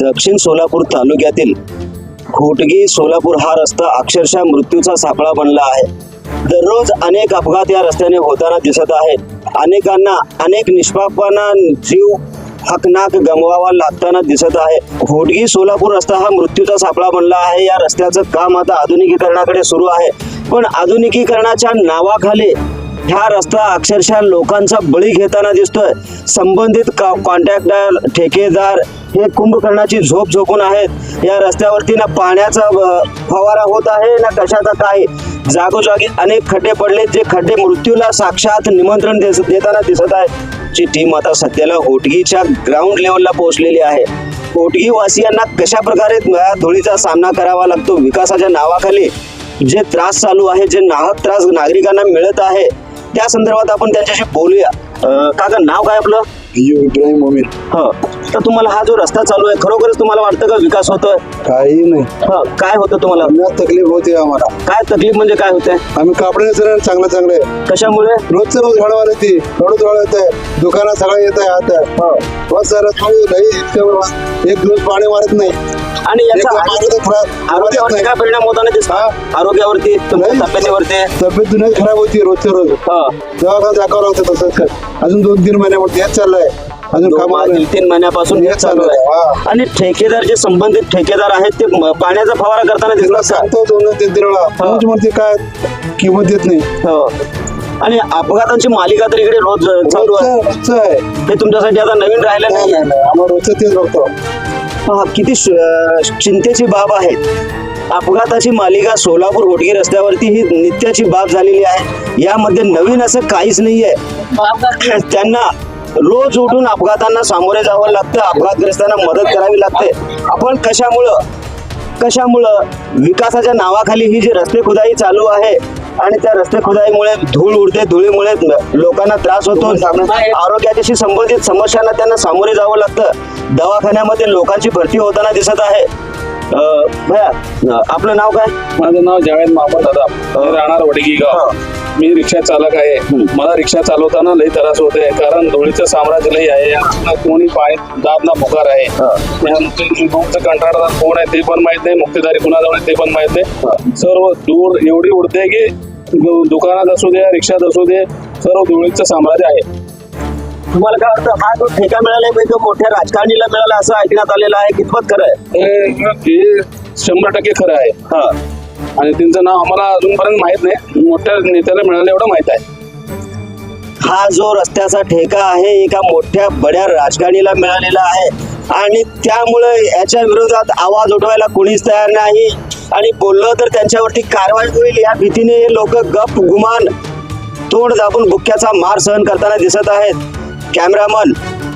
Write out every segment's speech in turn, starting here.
दक्षिण सोलापूर तालुक्यातील घोटगी सोलापूर हा रस्ता अक्षरशः मृत्यूचा सापळा बनला आहे. दररोज अनेक अपघात या रस्त्याने होताना दिसत आहेत. अनेकांना अनेक निष्पापांना जीव हकनाक गमवावा लागताना दिसत आहे. घोटगी सोलापूर रस्ता हा मृत्यूचा सापळा बनला आहे. या रस्त्याचं काम आता आधुनिकीकरणाकडे सुरू आहे. पण आधुनिकीकरणाच्या नावाखाली हा रस्ता अक्षरशः लोकांचा बळी घेताना दिसतोय. संबंधित कॉन्ट्रॅक्टर ठेकेदार हे कुंभकर्णाची झोप झोपून आहेत या रस्त्यावरती ना पाण्याचा फवारा होत आहे ना कशाचा काय जागोजागी अनेक खड्डे पडले जे खड्डे मृत्यूला साक्षात निमंत्रण देताना दिसत आहे. ची टीम आता सध्याला होटगीच्या ग्राउंड लेवलला पोहोचलेली आहे. होटगी वासियांना कशा प्रकारे धुळीचा सामना करावा लागतो विकासाच्या नावाखाली? जे त्रास चालू आहे जे नाहक त्रास नागरिकांना मिळत आहे त्या संदर्भात आपण त्यांच्याशी बोलूया. काका नाव काय आपलं? इब्राहिम मोमीन ह. तर तुम्हाला हा जो रस्ता चालू आहे खरोखरच तुम्हाला वाटतं का विकास होतोय? काही नाही. ह काय होतं तुम्हाला? तकलीफ होते आम्हाला. काय तकलीफ म्हणजे काय होतंय आम्ही कापडे चांगलं चांगले. कशामुळे? रोजचं रोज घडवायला येते रोज धोळ येत. आहे दुकानात सगळं येत आहे आता. बस सर नाही इतकं एक दिवस पाणी मारत नाही. आणि एक याचा आरोग्यावरती काय परिणाम होताना दिसत? आरोग्यावरती तुमच्या नाही. तब्येतीवरती? तब्येत खराब होती रोजचं रोज. ह. दवाखाना दाखवावं लागतं तसंच अजून दोन तीन महिन्यामध्ये हेच चाललंय. अजून दोन कामाला तीन तीन महिन्यापासून हे चालू आहे. हा. आणि ठेकेदार जे संबंधित ठेकेदार आहेत ते म- पाण्याचा फवारा करताना तिला दिसला सांगतो दोन तीन तीन वेळा म्हणते काय किंमत देत नाही. हो. आणि अपघातांची मालिका तर इकडे रोज चालू आहे. रोजचं रोजचं आहे. हे तुमच्यासाठी आता नवीन राहिलं नाही, नाही नाही, नाही. आम्हाला रोजचं तेच बघतो. पहा किती अं, चिंतेची बाब आहे. अपघाताची मालिका सोलापूर होटगी रस्त्यावरती ही नित्याची बाब झालेली आहे. यामध्ये नवीन असं काहीच नाहीये. त्यांना रोज उठून अपघातांना सामोरे जावं लागतं अपघातग्रस्तांना मदत करावी लागते. आपण कशामुळं कशामुळं विकासाच्या नावाखाली ही जी रस्ते खुदाई चालू आहे आणि त्या रस्ते खुदाईमुळे धूळ उडते धुळीमुळे लोकांना त्रास होतो आरोग्याशी संबंधित समस्यांना त्यांना सामोरे जावं लागतं. दवाखान्यामध्ये लोकांची भरती होताना दिसत आहे. भैया आपलं नाव काय? माझं नाव जावेद मामा दादा. मी राहणार वडगी गाव. मी रिक्षा चालक आहे. मला रिक्षा चालवताना लई त्रास होते कारण धुळीचं साम्राज्य लई आहे कोणी पाय दाब ना पुकार आहे कंत्राटदार कोण आहे ते पण माहीत नाही मुक्तेदारी कुणाजवळ आहे ते पण माहीत नाही. सर्व धूळ एवढी उडते की दुकानात असू दे रिक्षात असू दे सर्व धुळीचं साम्राज्य आहे. तुम्हाला काय वाटतं? हा जो ठेका मिळाला म्हणजे मोठ्या राजकारणीला मिळाला असं ऐकण्यात आलेलं आहे कितपत खरं आहे? हे हे शंभर टक्के खरं आहे. हा. आणि त्यांचं नाव आम्हाला अजूनपर्यंत माहीत नाही. मोठ्या नेत्याला मिळालं एवढं माहीत आहे. हा जो रस्त्याचा ठेका आहे एका मोठ्या बड्या राजकारणीला मिळालेला आहे. आणि त्यामुळे याच्या विरोधात आवाज उठवायला कोणीच तयार नाही. आणि बोललं तर त्यांच्यावरती कारवाई होईल या भीतीने लोक गप गुमान तोंड दाबून बुक्क्याचा मार सहन करताना दिसत आहेत. कॅमेरामन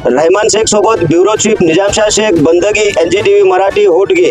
रहमान शेख सोबत ब्युरो चीफ निजामशाह शेख बंदगी एनजीटीव्ही मराठी होटगे.